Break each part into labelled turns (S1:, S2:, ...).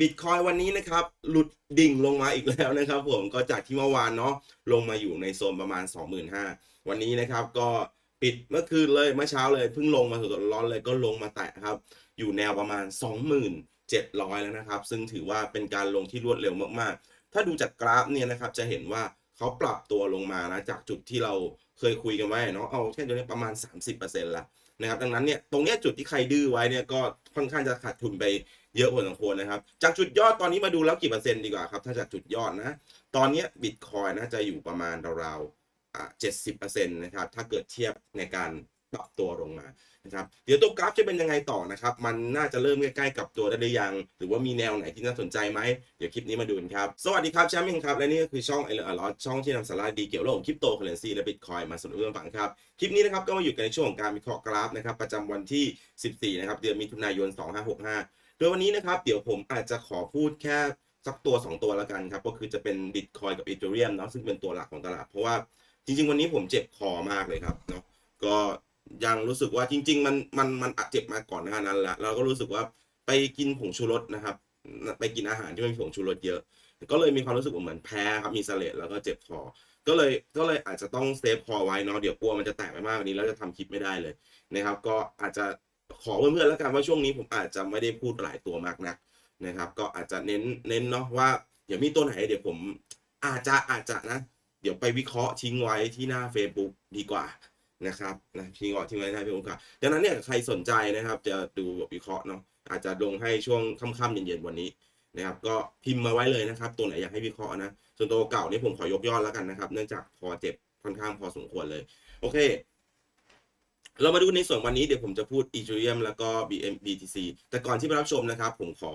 S1: บิตคอยวันนี้นะครับ หลุดดิ่งลงมาอีกแล้วนะครับ ผมก็จากที่เมื่อวานเนาะลงมาอยู่ในโซนประมาณ 25,000 วันนี้นะครับ ก็ปิดเมื่อคืนเลยเมื่อเช้าเลยเพิ่งลงมาสดๆร้อนเลยก็ลงมาแตะครับ อยู่แนวประมาณ 27,000 แล้วนะครับ ซึ่งถือว่าเป็นการลงที่รวดเร็วมากๆ ถ้าดูจากกราฟเนี่ยนะครับจะเห็นว่าเขาปรับตัวลงมานะจากจุดที่เราเคยคุยกันไว้เนาะเอาแค่ตัวนี้ประมาณ 30%ละนะครับดังนั้นเนี่ยตรงเนี้ยจุดที่ใครดื้อไว้เนี่ยก็ค่อนข้างจะขาดทุนไป เยอะพอสมควรนะครับ จากจุดยอดตอนนี้มาดูแล้วกี่เปอร์เซ็นต์ดีกว่าครับ ถ้าจากจุดยอดนะ ตอนนี้บิตคอยน่าจะอยู่ประมาณราวๆเจ็ดสิบเปอร์เซ็นต์นะครับ ถ้าเกิดเทียบในการปรับตัวลงมานะครับ เดี๋ยวตัวกราฟจะเป็นยังไงต่อนะครับ มันน่าจะเริ่มใกล้ๆกับตัวได้หรือยัง หรือว่ามีแนวไหนที่น่าสนใจไหม เดี๋ยวคลิปนี้มาดูกันครับ สวัสดีครับแชมป์เองครับ และนี่ก็คือช่องไอเลอร์ลอช่องที่นำสาระดีเกี่ยวกับคริปโตเคอเรนซีและบิตคอยมาสรุปเรื่องฟังครับ คลิปนี้นะครับก็มาอยู่กันในช่วงของการวิเคราะห์กราฟนะครับประจำวันที่ 14 นะครับ เดือนมิถุนายน 2565 โดยวันนี้นะครับเดี๋ยวผมอาจจะขอพูดแค่สักตัว 2 ตัวแล้วกันครับ ก็คือจะเป็น Bitcoin กับ Ethereum เนาะซึ่งเป็นตัวหลักของตลาด เพราะว่าจริง ๆ วันนี้ผมเจ็บคอมากเลยครับเนาะก็ยังรู้สึกว่าจริง ๆ มันมันมันอัดเจ็บมาก่อนหน้านั้นแล้วเราก็รู้สึกว่าไปกินผงชูรสนะครับ ไปกินอาหารที่มันมีผงชูรสเยอะ ก็เลยมีความรู้สึกเหมือนแพ้ครับมีเสลดแล้วก็เจ็บคอก็เลยก็เลยอาจจะต้องเซฟคอไว้เนาะเดี๋ยวกลัวมันจะแตกไปมากกว่านี้แล้วจะทำคลิปไม่ได้เลยนะครับ ก็อาจจะ ขอเพื่อนๆแล้วกันว่าช่วงนี้ผมอาจจะไม่ได้พูดหลายตัวมากนักนะครับ ก็อาจจะเน้นเน้นเนาะว่าเดี๋ยวมีตัวไหนเดี๋ยวผมอาจจะอาจจะนะ เดี๋ยวไปวิเคราะห์ทิ้งไว้ที่หน้า Facebook ดีกว่านะครับนะทิ้งไว้ทิ้งไว้หน้า Facebook ค่ะดังนั้นเนี่ยใครสนใจนะครับ จะดูวิเคราะห์เนาะอาจจะลงให้ช่วงค่ำๆเย็นๆวันนี้นะครับก็พิมพ์มาไว้เลยนะครับ ตัวไหนอยากให้วิเคราะห์นะส่วนตัวเก่านี่ผมขอยกยอดแล้วกันนะครับ เนื่องจากพอเจ็บค่อนข้างพอสมควรเลย โอเค เรามาดูในส่วนวันนี้เดี๋ยวผมจะพูด Ethereum แล้วก็ BM BTC แต่ก่อนที่ไปรับชมนะครับ ผมขอ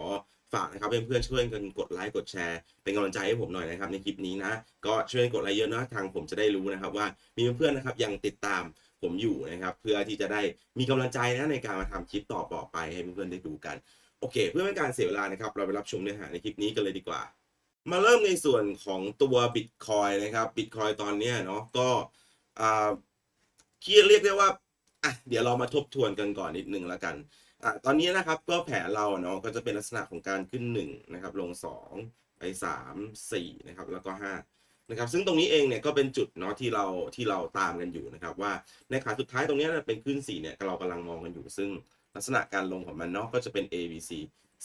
S1: ฝากนะครับเพื่อนๆช่วยกันกดไลค์กดแชร์ เป็นกำลังใจให้ผมหน่อยนะครับในคลิปนี้นะ ก็ช่วยกดไลค์เยอะนะทางผมจะได้รู้นะครับว่ามีเพื่อนๆนะครับยังติดตามผมอยู่นะครับ เพื่อที่จะได้มีกำลังใจนะในการมาทำคลิปต่อๆไปให้เพื่อนๆได้ดูกัน โอเค เพื่อไม่ให้การเสียเวลานะครับเราไปรับชมเนื้อหาในคลิปนี้กันเลยดีกว่า มาเริ่มในส่วนของตัว Bitcoin นะครับ Bitcoin ตอนนี้เนาะก็อ่าที่เรียกได้ว่า อะเดี๋ยวเรามาทบทวนกันก่อนนิดนึงแล้วกันอะตอนนี้นะครับก็แผนเราเนาะก็จะเป็นลักษณะของการขึ้น1นะครับลง 2 ไป 3 4นะครับแล้วก็5นะครับซึ่งตรงนี้เองเนี่ยก็เป็นจุดเนาะที่เราที่เราตามกันอยู่นะครับว่าในขาสุดท้ายตรงนี้เป็นขึ้น4เนี่ยเรากำลังมองกันอยู่ ซึ่งลักษณะการลงของมันเนาะก็จะเป็น A B C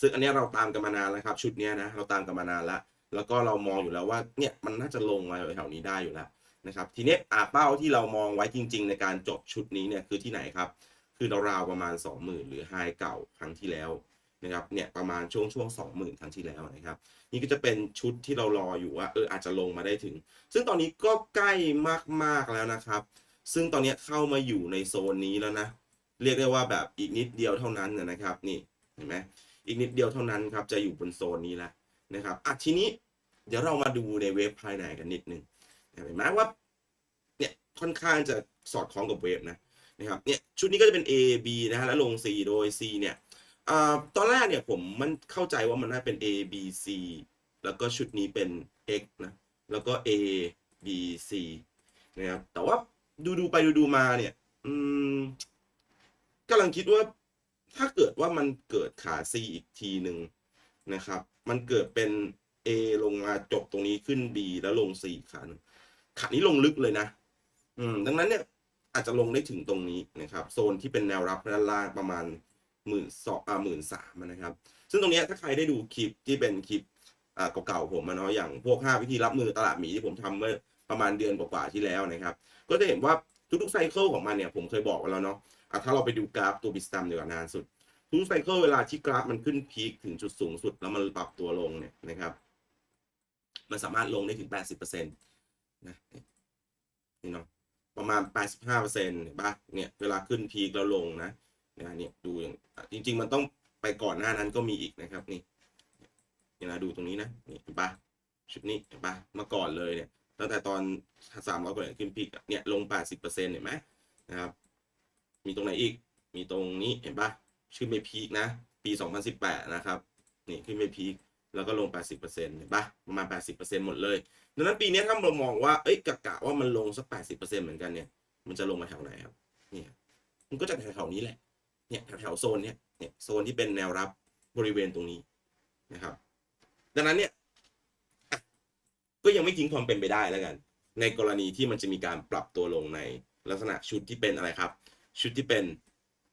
S1: ซึ่งอันนี้เราตามกันมานานแล้วครับชุดนี้นะเราตามกันมานานแล้วแล้วก็เรามองอยู่แล้วว่าเนี่ยมันน่าจะลงมาแถวๆนี้ได้อยู่แล้ว นะครับทีนี้อาเป้าที่เรามองไว้จริง ๆ ในการจบชุดนี้เนี่ยคือที่ไหนครับ คือราวๆประมาณ 20,000 หรือไฮเก่าครั้งที่แล้วนะครับเนี่ยประมาณช่วงช่วง20,000ครั้งที่แล้วนะครับนี่ก็จะเป็นชุดที่เรารออยู่ว่าเอออาจจะลงมาได้ถึง ซึ่งตอนนี้ก็ใกล้มากๆแล้วนะครับ ซึ่งตอนนี้เข้ามาอยู่ในโซนนี้แล้วนะ เรียกได้ว่าแบบอีกนิดเดียวเท่านั้นนะครับนี่เห็นไหมอีกนิดเดียวเท่านั้นครับจะอยู่บนโซนนี้แล้วนะครับอะทีนี้เดี๋ยวเรามาดูในเว็บภายในกันนิดนึง เห็นไหมว่าเนี่ยค่อนข้างจะสอดคล้องกับเว็บนะนะครับเนี่ยชุดนี้ก็จะเป็น A B นะฮะแล้วลง C โดย C เนี่ยอตอนแรกเนี่ยผมมันเข้าใจว่ามันน่าเป็น A B C แล้วก็ชุดนี้เป็น X นะแล้วก็ A B C นะครับแต่ว่าดูดูไปดูดูมาเนี่ย อืมกำลังคิดว่าถ้าเกิดว่ามันเกิดขา C อีกทีหนึ่งนะครับ มันเกิดเป็น A ลงมาจบตรงนี้ขึ้น B แล้วลง C อีกขาหนึ่ง ขานี้ลงลึกเลยนะ อืม ดังนั้นเนี่ย อาจจะลงได้ถึงตรงนี้นะครับ โซนที่เป็นแนวรับด้านล่างประมาณหมื่นสองอ่าหมื่นสามนะครับ ซึ่งตรงเนี้ยถ้าใครได้ดูคลิปที่เป็นคลิปอ่าเก่าๆผมอะเนาะอย่างพวก 5 วิธีรับมือตลาดหมีที่ผมทำเมื่อประมาณเดือนกว่าๆที่แล้วนะครับ ก็จะเห็นว่าทุกๆไซเคิลของมันเนี่ยผมเคยบอกไว้แล้วเนาะอะถ้าเราไปดูกราฟตัวบิสตัมดีกว่านานสุดทุกไซเคิลเวลาที่กราฟมันขึ้นพีคถึงจุดสูงสุดแล้วมันปรับตัวลงเนี่ยนะครับ มันสามารถลงได้ถึง 80%นะนี่เนาะประมาณ 85%เห็นปะเนี่ยเวลาขึ้นพีคแล้วลงนะนะเนี่ยดูอย่างจริง ๆ มันต้องไปก่อนหน้านั้นก็มีอีกนะครับนี่นี่นะดูตรงนี้นะนี่เห็นปะชุดนี้เห็นปะมื่อก่อนเลยเนี่ยตั้งแต่ตอน 300กว่าเหรียญขึ้นพีคเนี่ยลง 80%เห็นไหมนะครับ มีตรงไหนอีกมีตรงนี้เห็นปะชื่อไมพีคนะปี 2018 นะครับนี่ขึ้นไมพีคแล้วก็ลง 80%เห็นปะประมาณ 80%หมดเลย ดังนั้นปีนี้ถ้าเรามองว่าเอ้ยกะกะว่ามันลงสัก80%เหมือนกันเนี่ยมันจะลงมาแถวไหนครับเนี่ยมันก็จะแถวๆนี้แหละเนี่ยแถวๆโซนเนี้ยเนี่ยโซนที่เป็นแนวรับบริเวณตรงนี้นะครับ ดังนั้นเนี่ยก็ยังไม่ทิ้งความเป็นไปได้แล้วกัน ในกรณีที่มันจะมีการปรับตัวลงในลักษณะชุดที่เป็นอะไรครับ ชุดที่เป็น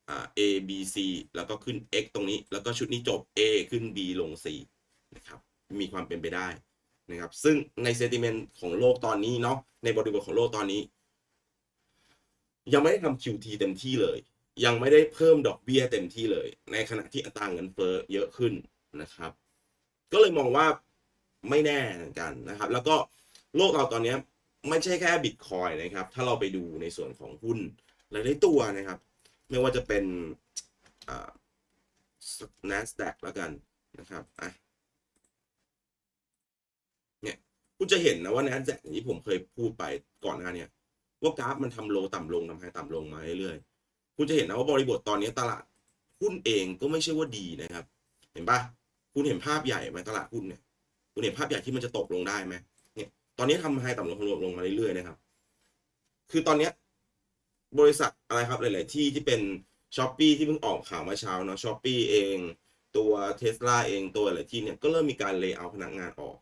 S1: อ่า A B C แล้วก็ขึ้น X ตรงนี้ แล้วก็ชุดนี้จบ A ขึ้น B ลง C นะครับมีความเป็นไปได้ นะครับ ซึ่งในเซติเมนต์ของโลกตอนนี้เนาะในบริบทของโลกตอนนี้ ยังไม่ได้ทำ QT เต็มที่เลย ยังไม่ได้เพิ่มดอกเบี้ยเต็มที่เลย ในขณะที่อัตราเงินเฟ้อเยอะขึ้นนะครับ ก็เลยมองว่าไม่แน่เหมือนกันนะครับ แล้วก็โลกเราตอนนี้ไม่ใช่แค่บิตคอยนะครับ ถ้าเราไปดูในส่วนของหุ้นหลายๆตัวนะครับ ไม่ว่าจะเป็น NASDAQ แล้วกันนะครับอะเนี่ย คุณจะเห็นนะว่า NASDAQ อย่างที่ผมเคยพูดไปก่อนหน้าเนี้ว่ากราฟมันทำโลต่ำลงทำไฮต่ำลงมาเรื่อยๆคุณจะเห็นนะว่าบริบทตอนนี้ตลาดหุ้นเองก็ไม่ใช่ว่าดีนะครับ เห็นปะคุณเห็นภาพใหญ่ไหมตลาดหุ้นเนี่ย คุณเห็นภาพใหญ่ที่มันจะตกลงได้ไหมเนี่ย ตอนนี้ทำไฮต่ำลงลงลงมาเรื่อยๆนะครับ คือตอนเนี้ยบริษัทอะไรครับหลาย ๆ ที่ที่เป็นช้อปปีที่เพิ่งออกข่าวมาเช้าเนาะช้อปปีเอง ตัวเทสลาเองตัวหลายที่เนี่ยก็เริ่มมีการเล y o เอาพนักงานออก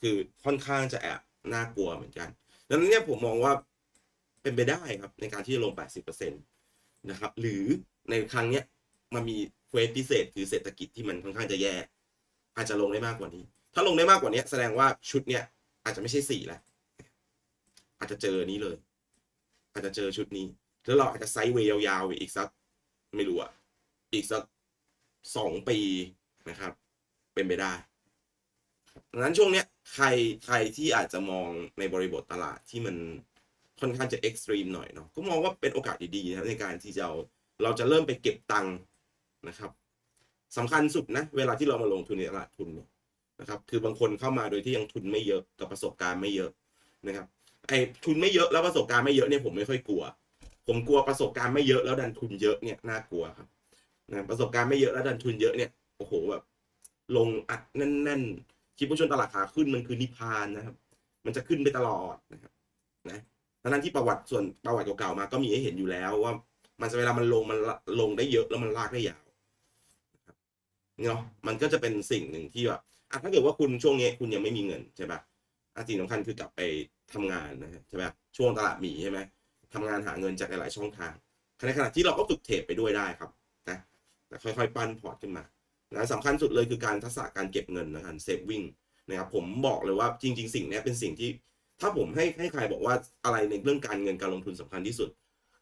S1: คือค่อนข้างจะแอบน่ากลัวเหมือนกันดังนั้นเนี่ยผมมองว่าเป็นไปได้ครับในการที่จะลง 80%นะครับ หรือในครั้งเนี้ยมันมีเควสพิเศษคือเศรษฐกิจที่มันค่อนข้างจะแย่ อาจจะลงได้มากกว่านี้ ถ้าลงได้มากกว่านี้แสดงว่าชุดเนี้ยอาจจะไม่ใช่สี่แล้วอาจจะเจอนี้เลย อาจจะเจอชุดนี้ แล้วเราอาจจะไซด์เวย์ยาวๆอีกสักไม่รู้อะอีกสักสองปีนะครับ เป็นไปได้ ดังนั้นช่วงเนี้ยใครใครที่อาจจะมองในบริบทตลาดที่มันค่อนข้างจะเอ็กซ์ตรีมหน่อยเนาะก็มองว่าเป็นโอกาสดีๆนะครับในการที่จะเอาเราจะเริ่มไปเก็บตังค์นะครับสำคัญสุดนะเวลาที่เรามาลงทุนในตลาดทุนเนี่ยนะครับ คือบางคนเข้ามาโดยที่ยังทุนไม่เยอะกับประสบการณ์ไม่เยอะนะครับไอ้ทุนไม่เยอะแล้วประสบการณ์ไม่เยอะเนี่ยผมไม่ค่อยกลัว ผมกลัวประสบการณ์ไม่เยอะแล้วดันทุนเยอะเนี่ยน่ากลัวครับนะประสบการณ์ไม่เยอะแล้วดันทุนเยอะเนี่ยโอ้โหแบบลงอัดแน่นๆ คิดว่าชนตลาดขาขึ้นมันคือนิพพานนะครับ มันจะขึ้นไปตลอดนะครับนะทั้งที่ประวัติส่วนประวัติเก่าๆมาก็มีให้เห็นอยู่แล้วว่า มันจะเวลามันลงมันลงได้เยอะแล้วมันลากได้ยาวนะครับเนาะมันก็จะเป็นสิ่งหนึ่งที่แบบอะถ้าเกิดว่าคุณช่วงนี้คุณยังไม่มีเงินใช่ปะอันสิ่งสำคัญคือกลับไปทำงานนะใช่ไหมช่วงตลาดหมีใช่ไหมทำงานหาเงินจากหลายๆช่องทางในขณะที่เราก็ฝึกเทรดไปด้วยได้ครับนะแต่ค่อยๆ ปั้นพอร์ตขึ้นมา นะสำคัญสุดเลยคือการทักษะการเก็บเงินนะครับเซฟวิ่งนะครับผมบอกเลยว่าจริง ๆ สิ่งนี้เป็นสิ่งที่ ถ้าผมให้ให้ใครบอกว่าอะไรในเรื่องการเงินการลงทุนสำคัญที่สุด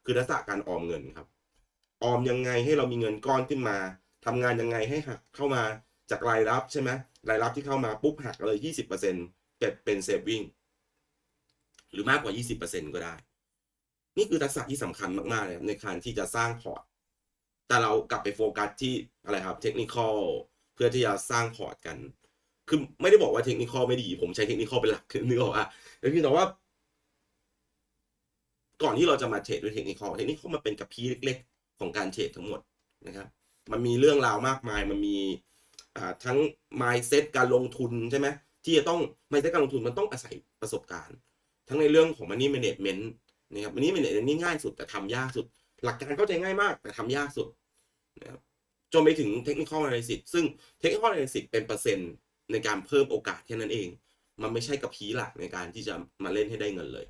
S1: คือทักษะการออมเงินครับ ออมยังไงให้เรามีเงินก้อนขึ้นมาทำงานยังไงให้หักเข้ามาจากรายรับใช่ไหมรายรับที่เข้ามาปุ๊บหักเลยยี่สิบเปอร์เซ็นต์เป็นเซฟวิ่งหรือมากกว่า 20%ก็ได้ นี่คือทักษะที่สำคัญมากๆเลยในการที่จะสร้างพอร์ต แต่เรากลับไปโฟกัสที่อะไรครับเทคนิคอลเพื่อที่จะสร้างพอร์ตกัน คือไม่ได้บอกว่าเทคนิคอลไม่ดี ผมใช้เทคนิคอลเป็นหลักคือนึกออกอะแต่พี่แต่ว่า ก่อนที่เราจะมาเทรดด้วยเทคนิคอลเทคนิคอลมันเป็นกับพีเล็ก ๆ ของการเทรดทั้งหมดนะครับ มันมีเรื่องราวมากมาย มันมีอ่าทั้ง mindset การลงทุนใช่ไหมที่จะต้อง mindset การลงทุนมันต้องอาศัยประสบการณ์ ทั้งในเรื่องของ money management นะครับ money management นี่ง่ายสุดแต่ทำยากสุด หลักการเข้าใจง่ายมากแต่ทำยากสุด นะครับจนไปถึง technical analysis ซึ่ง technical analysis เป็นเปอร์เซ็นต์ในการเพิ่มโอกาสแค่นั้นเอง มันไม่ใช่กับพีหลักในการที่จะมาเล่นให้ได้เงินเลย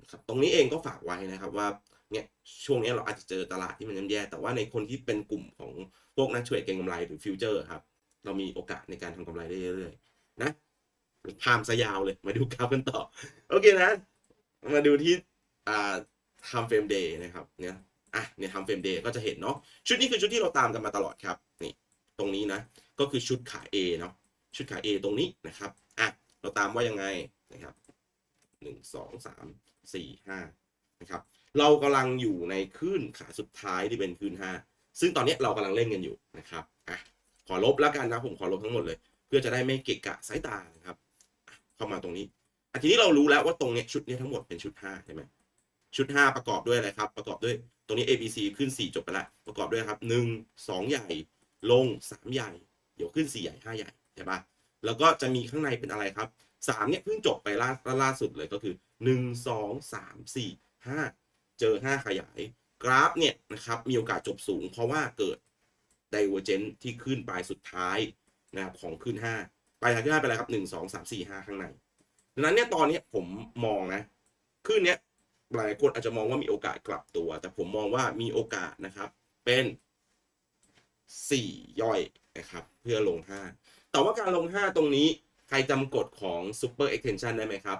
S1: นะครับตรงนี้เองก็ฝากไว้นะครับว่าเนี่ยช่วงนี้เราอาจจะเจอตลาดที่มันย่ำแย่ แต่ว่าในคนที่เป็นกลุ่มของพวกนักเทรดเก็งกำไรหรือฟิวเจอร์ครับ เรามีโอกาสในการทำกำไรได้เรื่อยๆนะพามซะยาวเลยมาดูกราฟกันต่อ โอเคนะ มาดูที่อ่าทำเฟรมเดย์นะครับเนี่ย อะเนี่ยทำเฟรมเดย์ก็จะเห็นเนาะชุดนี้คือชุดที่เราตามกันมาตลอดครับนี่ตรงนี้นะก็คือชุดขา A เนาะชุดขา A ตรงนี้นะครับอะเราตามว่ายังไงนะครับหนึ่งสองสามสี่ห้านะครับเรากำลังอยู่ในคลื่นขาสุดท้ายที่เป็นคลื่นห้าซึ่งตอนนี้เรากำลังเล่นกันอยู่นะครับอะขอลบแล้วกันนะผมขอลบทั้งหมดเลย เพื่อจะได้ไม่เกะกะสายตานะครับเข้ามาตรงนี้อันทีนี้เรารู้แล้วว่าตรงเนี้ยชุดเนี้ยทั้งหมดเป็นชุดห้าใช่ไหม ชุดห้าประกอบด้วยอะไรครับ ประกอบด้วยตรงนี้ A B C ขึ้นสี่จบไปละประกอบด้วยครับหนึ่งสองใหญ่ ลงสามใหญ่ เดี๋ยวขึ้นสี่ใหญ่ห้าใหญ่ใช่ปะแล้วก็จะมีข้างในเป็นอะไรครับสามเนี่ยเพิ่งจบไปล่าล่าสุดเลยก็คือหนึ่งสองสามสี่ห้าเจอห้าขยาย กราฟเนี่ยนะครับมีโอกาสจบสูง เพราะว่าเกิด divergence ที่ขึ้นปลายสุดท้ายนะครับของขึ้นห้าปลายทางที่ห้าเป็นอะไรครับหนึ่งสองสามสี่ห้าข้างในดังนั้นเนี่ยตอนนี้ผมมองนะขึ้นเนี้ย หลายคนอาจจะมองว่ามีโอกาสกลับตัว แต่ผมมองว่ามีโอกาสนะครับ เป็นสี่ย่อยนะครับ เพื่อลงห้าแต่ว่าการลงห้าตรงนี้ใครจำกฎของ super extension ได้ไหมครับ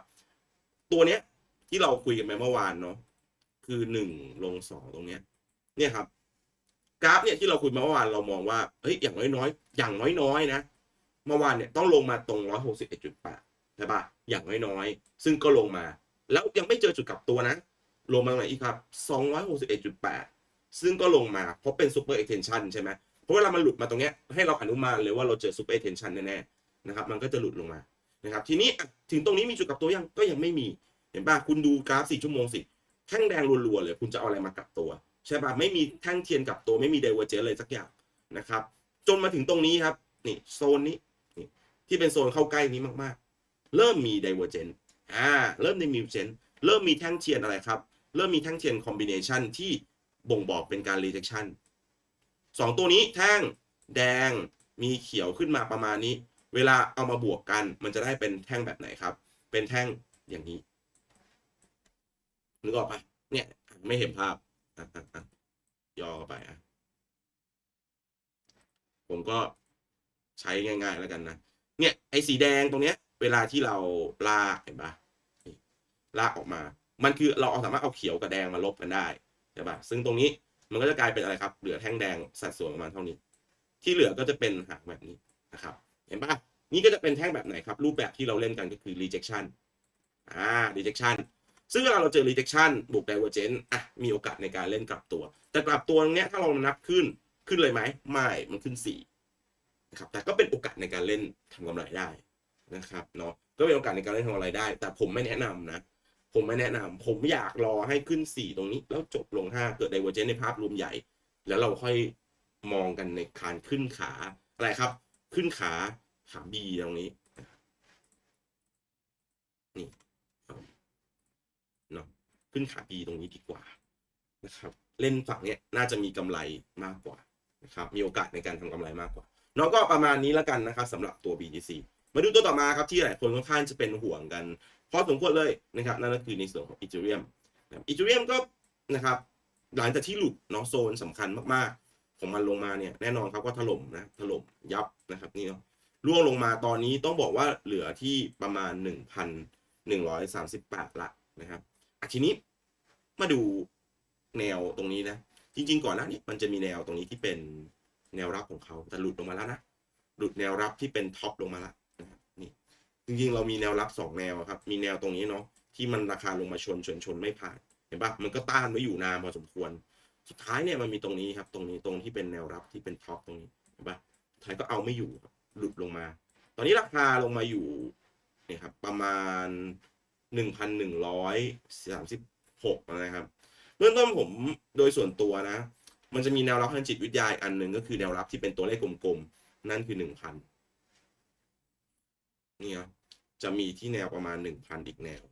S1: ตัวเนี้ยที่เราคุยกันไปเมื่อวานเนาะคือหนึ่งลงสองตรงเนี้ยเนี่ยครับ กราฟเนี่ยที่เราคุยมาเมื่อวานเรามองว่าเฮ้ยอย่างน้อยๆ อย่างน้อยๆนะเมื่อวานเนี่ยต้องลงมาตรงร้อยหกสิบเอ็ดจุดแปดใช่ปะอย่างน้อยๆ ซึ่งก็ลงมา แล้วยังไม่เจอจุดกลับตัวนะ ลงมาตรงไหนอีกครับสองร้อยหกสิบเอ็ดจุดแปดซึ่งก็ลงมาเพราะเป็นซูเปอร์เอ็กเทนชันใช่ไหมเพราะเวลามันหลุดมาตรงเนี้ยให้เราอนุมานเลยว่าเราเจอซูเปอร์เอ็กเทนชันแน่ๆนะครับมันก็จะหลุดลงมานะครับทีนี้ถึงตรงนี้มีจุดกลับตัวยังก็ยังไม่มีเห็นป่ะคุณดูกราฟสี่ชั่วโมงสิแท่งแดงรัวๆเลยคุณจะเอาอะไรมากลับตัวใช่ป่ะไม่มีแท่งเทียนกลับตัวไม่มีไดเวอร์เจนเลยสักอย่างนะครับจนมาถึงตรงนี้ครับนี่โซนนี้นี่ที่เป็นโซนเข้าใกล้นี้มากๆ เริ่มมีไดเวอร์เจน อ่าเริ่มมีมิวเจนเริ่มมีแท่งเทียนอะไรครับ เริ่มมีแท่งเทียนคอมบิเนชันที่บ่งบอกเป็นการรีเจคชันสองตัวนี้แท่งแดงมีเขียวขึ้นมาประมาณนี้ เวลาเอามาบวกกัน มันจะได้เป็นแท่งแบบไหนครับ เป็นแท่งอย่างนี้นึกออกปะเนี่ยไม่เห็นภาพย่อเข้าไปอะผมก็ใช้ง่าย ๆ แล้วกันนะ เนี่ยไอ้สีแดงตรงเนี้ย เวลาที่เราลากเห็นปะลากออกมา มันคือเราเอาสามารถเอาเขียวกับแดงมาลบกันได้ใช่ปะซึ่งตรงนี้มันก็จะกลายเป็นอะไรครับ เหลือแท่งแดงสัดส่วนประมาณเท่านี้ ที่เหลือก็จะเป็นหางแบบนี้นะครับ เห็นปะนี่ก็จะเป็นแท่งแบบไหนครับ รูปแบบที่เราเล่นกันก็คือ rejection อ่า rejection ซึ่งเวลาเราเจอ rejection บวก divergence อะ มีโอกาสในการเล่นกลับตัว แต่กลับตัวตรงเนี้ยถ้าเรานับขึ้น ขึ้นเลยไหม ไม่ มันขึ้นสีนะครับ แต่ก็เป็นโอกาสในการเล่นทำกำไรได้ นะครับเนาะก็เป็นโอกาสในการเล่นทำกำไรได้ แต่ผมไม่แนะนำนะ ผมไม่แนะนำผมอยากรอให้ขึ้นสี่ตรงนี้ แล้วจบลงห้าเกิด divergence ในภาพรวมใหญ่ แล้วเราค่อยมองกันในการขึ้นขาอะไรครับ ขึ้นขาขา B ตรงนี้นี่เนาะขึ้นขา B ตรงนี้ดีกว่านะครับ เล่นฝั่งเนี้ยน่าจะมีกำไรมากกว่านะครับมีโอกาสในการทำกำไรมากกว่าเนาะก็ประมาณนี้แล้วกันนะครับสำหรับตัว BTC มาดูตัวต่อมาครับที่หลายคนค่อนข้างจะเป็นห่วงกันพอสมควรเลยนะครับนั่นก็คือในส่วนของ Ethereum นะครับ Ethereum ก็นะครับหลังจากที่หลุดเนาะโซนสำคัญมากๆ ของมันลงมาเนี่ยแน่นอนครับก็ถล่มนะถล่มยับนะครับนี่เนาะร่วงลงมาตอนนี้ต้องบอกว่าเหลือที่ประมาณ 1,138ละนะครับอทีนี้มาดูแนวตรงนี้นะ จริง ๆ ก่อนหน้านี้มันจะมีแนวตรงนี้ที่เป็นแนวรับของเขาแต่หลุดลงมาแล้วนะหลุดแนวรับที่เป็นท็อปลงมาแล้วนะ จริงๆเรามีแนวรับสองแนวครับ มีแนวตรงนี้เนาะที่มันราคาลงมาชนชนชนไม่ผ่านเห็นปะมันก็ต้านไว้อยู่นานพอสมควร สุดท้ายเนี่ยมันมีตรงนี้ครับ ตรงนี้ตรงที่เป็นแนวรับที่เป็นท็อปตรงนี้เห็นปะสุดท้ายก็เอาไม่อยู่หลุดลงมา ตอนนี้ราคาลงมาอยู่เนี่ยครับประมาณหนึ่งพันหนึ่งร้อยสามสิบหกนะครับเบื้องต้นผมโดยส่วนตัวนะ มันจะมีแนวรับทางจิตวิทยาอันหนึ่งก็คือแนวรับที่เป็นตัวเลขกลมๆนั่นคือหนึ่งพันนี่ครับ จะมีที่แนวประมาณหนึ่งพันอีกแนว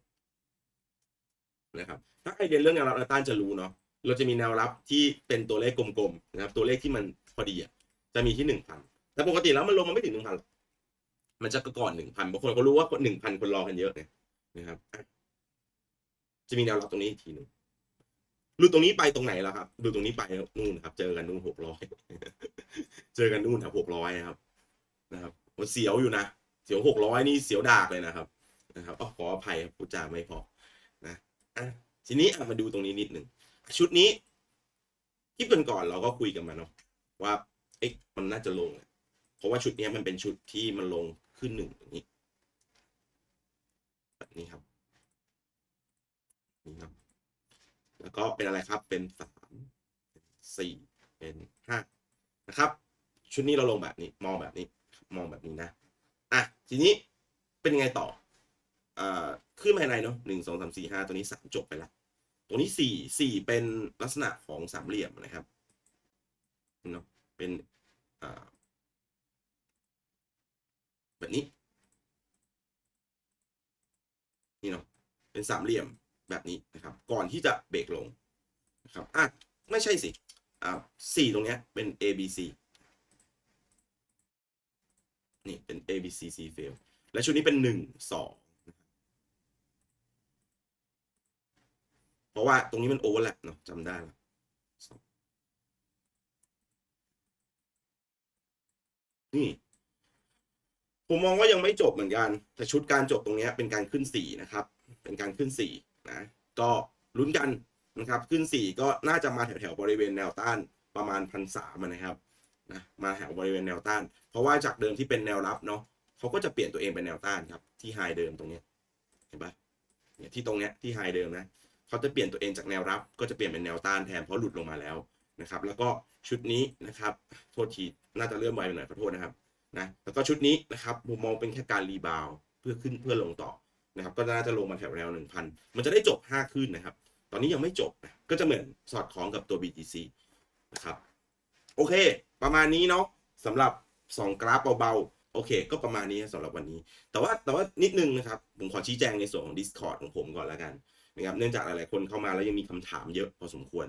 S1: นะครับ ถ้าใครเรียนเรื่องแนวรับแนวต้านจะรู้เนาะ เราจะมีแนวรับที่เป็นตัวเลขกลมๆนะครับ ตัวเลขที่มันพอดีอะ จะมีที่หนึ่งพันแต่ปกติแล้วมันลงมาไม่ถึงหนึ่งพันมันจะก่อนหนึ่งพันบางคนก็รู้ว่าหนึ่งพันคนรอกันเยอะเนี่ยนะครับ จะมีแนวรับตรงนี้อีกทีหนึ่งรูตรงนี้ไปตรงไหนแล้วครับ ดูตรงนี้ไปนู่นครับ เจอกันนู่นหกร้อย เจอกันนู่นแถวหกร้อยนะครับ นะครับมันเสียวอยู่นะ เสียวหกร้อยนี่เสียวดากเลยนะครับนะครับอ๋อขออภัยครับพูดจาไม่พอนะอะทีนี้มาดูตรงนี้นิดหนึ่งชุดนี้คลิปก่อนๆเราก็คุยกันมาเนาะว่าเอ๊ะมันน่าจะลงเพราะว่าชุดนี้มันเป็นชุดที่มันลงขึ้นหนึ่งอย่างนี้แบบนี้ครับนี่ครับ แล้วก็เป็นอะไรครับเป็นสามสี่เป็นห้านะครับ ชุดนี้เราลงแบบนี้มองแบบนี้ มองแบบนี้นะ อะทีนี้เป็นยังไงต่ออ่าขึ้นภายในเนาะหนึ่งสองสามสี่ห้าตัวนี้สามจบไปแล้วตรงนี้สี่สี่เป็นลักษณะของสามเหลี่ยมนะครับเนาะเป็นอ่าแบบนี้ นี่เนาะเป็นสามเหลี่ยมแบบนี้นะครับ ก่อนที่จะเบรกลงนะครับอะไม่ใช่สิอ่าสี่ตรงเนี้ยเป็น A B C นี่เป็น A B C C fail และชุดนี้เป็นหนึ่งสองเพราะว่าตรงนี้มันโอเวอร์แลปเนาะจำได้แล้วนี่ ผมมองว่ายังไม่จบเหมือนกัน แต่ชุดการจบตรงนี้เป็นการขึ้นสี่นะครับ เป็นการขึ้นสี่นะ ก็ลุ้นกันนะครับ ขึ้นสี่ก็น่าจะมาแถวๆบริเวณแนวต้านประมาณพันสามนะครับ นะมาแถวบริเวณแนวต้าน เพราะว่าจากเดิมที่เป็นแนวรับเนาะเขาก็จะเปลี่ยนตัวเองเป็นแนวต้านครับที่ไฮเดิมตรงเนี้ยเห็นปะเนี่ยที่ตรงเนี้ยที่ไฮเดิมนะเขาจะเปลี่ยนตัวเองจากแนวรับ ก็จะเปลี่ยนเป็นแนวต้านแทนเพราะหลุดลงมาแล้วนะครับ แล้วก็ชุดนี้นะครับโทษทีน่าจะเริ่มไวไปหน่อยขอโทษนะครับนะแล้วก็ชุดนี้นะครับผมมองเป็นแค่การรีบาวเพื่อขึ้นเพื่อลงต่อนะครับก็น่าจะลงมาแถวแนวหนึ่งพันมันจะได้จบ 5 ขึ้นนะครับ ตอนนี้ยังไม่จบนะก็จะเหมือนสอดคล้องกับตัว BTC นะครับ โอเค ประมาณนี้เนาะสำหรับ 2 กราฟเบาๆโอเค ก็ประมาณนี้สำหรับวันนี้ แต่ว่าแต่ว่านิดนึงนะครับ ผมขอชี้แจงในส่วนของ Discord ของผมก่อนแล้วกันนะครับเนื่องจากหลายๆคนเข้ามาแล้วยังมีคำถามเยอะพอสมควร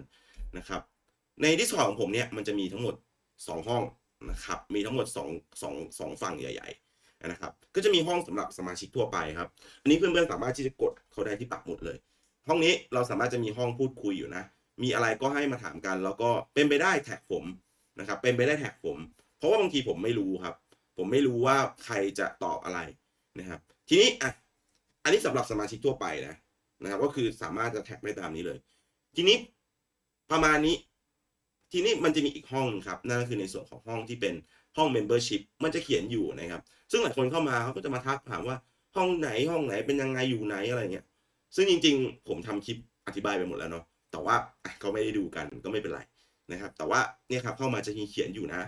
S1: นะครับ ใน Discord ของผมเนี่ยมันจะมีทั้งหมด 2 ห้องนะครับมีทั้งหมด2 2 2ฝั่งใหญ่ๆนะครับก็จะมีห้องสำหรับสมาชิกทั่วไปครับ อันนี้เพื่อนๆสามารถที่จะกดเขาได้ที่ปักหมุดเลย ห้องนี้เราสามารถจะมีห้องพูดคุยอยู่นะ มีอะไรก็ให้มาถามกัน แล้วก็เป็นไปได้แท็กผม นะครับเป็นไปได้แท็กผม เพราะว่าบางทีผมไม่รู้ครับ ผมไม่รู้ว่าใครจะตอบอะไรนะครับ ทีนี้อะอันนี้สำหรับสมาชิกทั่วไปนะนะครับ ก็คือสามารถจะแท็กได้ตามนี้เลย ทีนี้ประมาณนี้ ทีนี้มันจะมีอีกห้องหนึงครับ นั่นก็คือในส่วนของห้องที่เป็นห้อง Membership มันจะเขียนอยู่นะครับ ซึ่งหลายคนเข้ามาเขาก็จะมาทักถามว่าห้องไหนห้องไหนเป็นยังไงอยู่ไหนอะไรเงี้ย ซึ่งจริง ๆ ผมทำคลิปอธิบายไปหมดแล้วเนาะ แต่ว่าเขาไม่ได้ดูกันก็ไม่เป็นไร นะครับ แต่ว่าเนี่ยครับเข้ามาจะมีเขียนอยู่นะ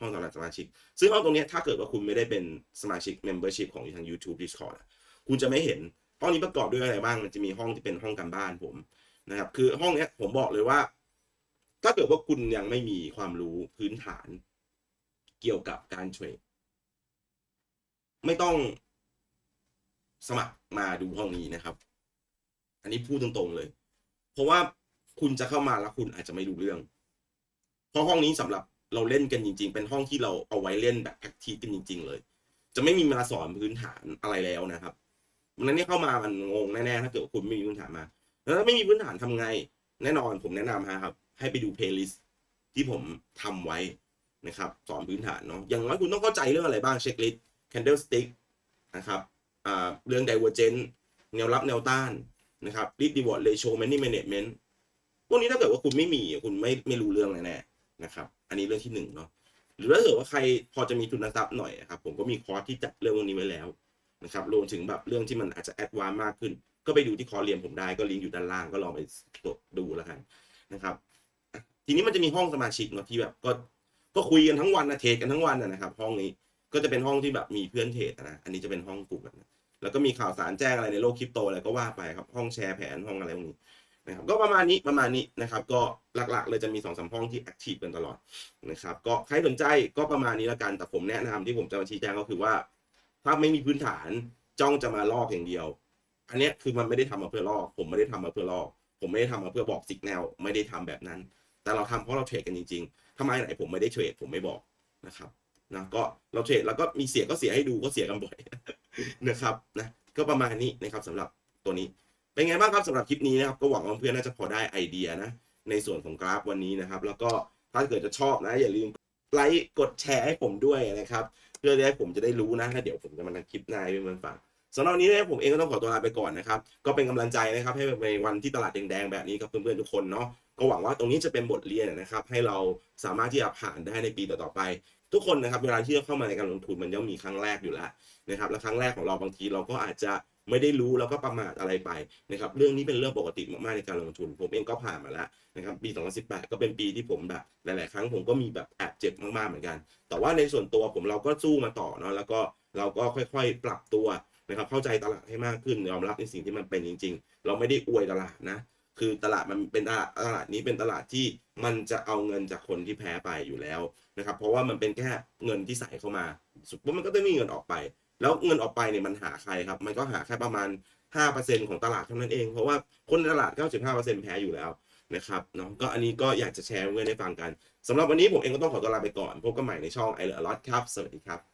S1: ห้องสำหรับสมาชิก ซึ่งห้องตรงนี้ถ้าเกิดว่าคุณไม่ได้เป็นสมาชิก Membership ของทาง YouTube Discord คุณจะไม่เห็นห้องนี้ประกอบด้วยอะไรบ้าง มันจะมีห้องที่เป็นห้องการบ้านผมนะครับ คือห้องนี้ผมบอกเลยว่า ถ้าเกิดว่าคุณยังไม่มีความรู้พื้นฐานเกี่ยวกับการเทรดไม่ต้องสมัครมาดูห้องนี้นะครับ อันนี้พูดตรงๆเลย เพราะว่าคุณจะเข้ามาแล้วคุณอาจจะไม่รู้เรื่อง เพราะห้องนี้สำหรับเราเล่นกันจริง ๆ เป็นห้องที่เราเอาไว้เล่นแบบแอคทีฟกันจริง ๆ เลย จะไม่มีมาสอนพื้นฐานอะไรแล้วนะครับวันนั้นนี่เข้ามามันงงแน่ๆถ้าเกิดว่าคุณไม่มีพื้นฐานมา แล้วถ้าไม่มีพื้นฐานทำไง แน่นอนผมแนะนำฮะครับ ให้ไปดูเพลย์ลิสต์ที่ผมทำไว้นะครับสอนพื้นฐานเนาะอย่างน้อยคุณต้องเข้าใจเรื่องอะไรบ้างเช็คลิสต์ candlestick นะครับอ่าเรื่อง divergent แนวรับแนวต้านนะครับ risk reward ratio money management พวกนี้ถ้าเกิดว่าคุณไม่มีคุณไม่ไม่รู้เรื่องแน่ๆ นะครับ อันนี้เรื่องที่หนึ่งเนาะหรือถ้าเกิดว่าใครพอจะมีทุนทรัพย์หน่อยนะครับผมก็มีคอร์สที่จัดเรื่องพวกนี้ไว้แล้วนะครับรวมถึงแบบเรื่องที่มันอาจจะแอดวานมากขึ้น ก็ไปดูที่คอร์สเรียนผมได้ก็ลิงก์อยู่ด้านล่างก็ลองไปดูแล้วกันนะครับ ทีนี้มันจะมีห้องสมาชิกเนาะที่แบบก็ก็คุยกันทั้งวันนะเทรดกันทั้งวันนะครับ ห้องนี้ก็จะเป็นห้องที่แบบมีเพื่อนเทรดนะอันนี้จะเป็นห้องกลุ่มแบบนั้นแล้วก็มีข่าวสารแจ้งอะไรในโลกคริปโตอะไรก็ว่าไปครับห้องแชร์แผนห้องอะไรพวกนี้ นะครับก็ประมาณนี้ประมาณนี้นะครับก็หลักๆ เลยจะมีสองสมห้องที่แอคทีฟกันตลอดนะครับก็ใครสนใจก็ประมาณนี้ละกันแต่ผมแนะนำที่ผมจะมาชี้แจงก็คือว่า ถ้าไม่มีพื้นฐานจ้องจะมาลอกอย่างเดียว อันเนี้ยคือมันไม่ได้ทำมาเพื่อลอก ผมไม่ได้ทำมาเพื่อลอก ผมไม่ได้ทำมาเพื่อบอกสิกแนลไม่ได้ทำแบบนั้น แต่เราทำเพราะเราเทรดกันจริงๆทำไมไหนผมไม่ได้เทรดผมไม่บอกนะครับนะก็เราเทรดแล้วก็มีเสียก็เสียให้ดูก็เสียกันบ่อยนะครับนะก็ประมาณนี้นะครับสำหรับตัวนี้ เป็นไงบ้างครับสำหรับคลิปนี้นะครับก็หวังว่าเพื่อนๆน่าจะพอได้ไอเดียนะในส่วนของกราฟวันนี้นะครับ แล้วก็ถ้าเกิดจะชอบนะ อย่าลืมไลค์กดแชร์ให้ผมด้วยนะครับ เพื่อที่ให้ผมจะได้รู้นะแล้วเดี๋ยวผมจะมาทำคลิปหน้าให้เพื่อนๆฟังสำหรับวันนี้นะครับผมเองก็ต้องขอตัวลาไปก่อนนะครับ ก็เป็นกำลังใจนะครับ ให้ในวันที่ตลาดแดงๆแบบนี้กับเพื่อนๆทุกคนเนาะก็หวังว่าตรงนี้จะเป็นบทเรียนนะครับ ให้เราสามารถที่จะผ่านได้ในปีต่อๆไป ทุกคนนะครับเวลาที่เข้ามาในการลงทุนมันย่อมมีครั้งแรกอยู่แล้วนะครับและครั้งแรกของเราบางทีเราก็อาจจะ ไม่ได้รู้แล้วก็ประมาทอะไรไปนะครับเรื่องนี้เป็นเรื่องปกติมากๆในการลงทุน ผมเองก็ผ่านมาแล้วนะครับปี 2018 ก็เป็นปีที่ผมแบบหลาย ๆ ครั้งผมก็มีแบบแอบเจ็บมากๆเหมือนกัน แต่ว่าในส่วนตัวผมเราก็สู้มาต่อเนาะแล้วก็เราก็ค่อยๆ ปรับตัวนะครับเข้าใจตลาดให้มากขึ้นยอมรับในสิ่งที่มันเป็นจริง ๆ เราไม่ได้อวยตลาดนะคือตลาดมันเป็นตลาดตลาดนี้เป็นตลาดที่มันจะเอาเงินจากคนที่แพ้ไปอยู่แล้วนะครับเพราะว่ามันเป็นแค่เงินที่ใส่เข้ามาสุดว่ามันก็ต้องมีเงินออกไป แล้วเงินออกไปเนี่ยมันหาใครครับ มันก็หาแค่ประมาณ 5%ของตลาดเท่านั้นเอง เพราะว่าคนในตลาด 95%แพ้อยู่แล้วนะครับเนาะก็อันนี้ก็อยากจะแชร์เพื่อนได้ฟังกันสำหรับวันนี้ผมเองก็ต้องขอตัวลาไปก่อน พบกันใหม่ในช่อง i l e a lot ครับ สวัสดีครับ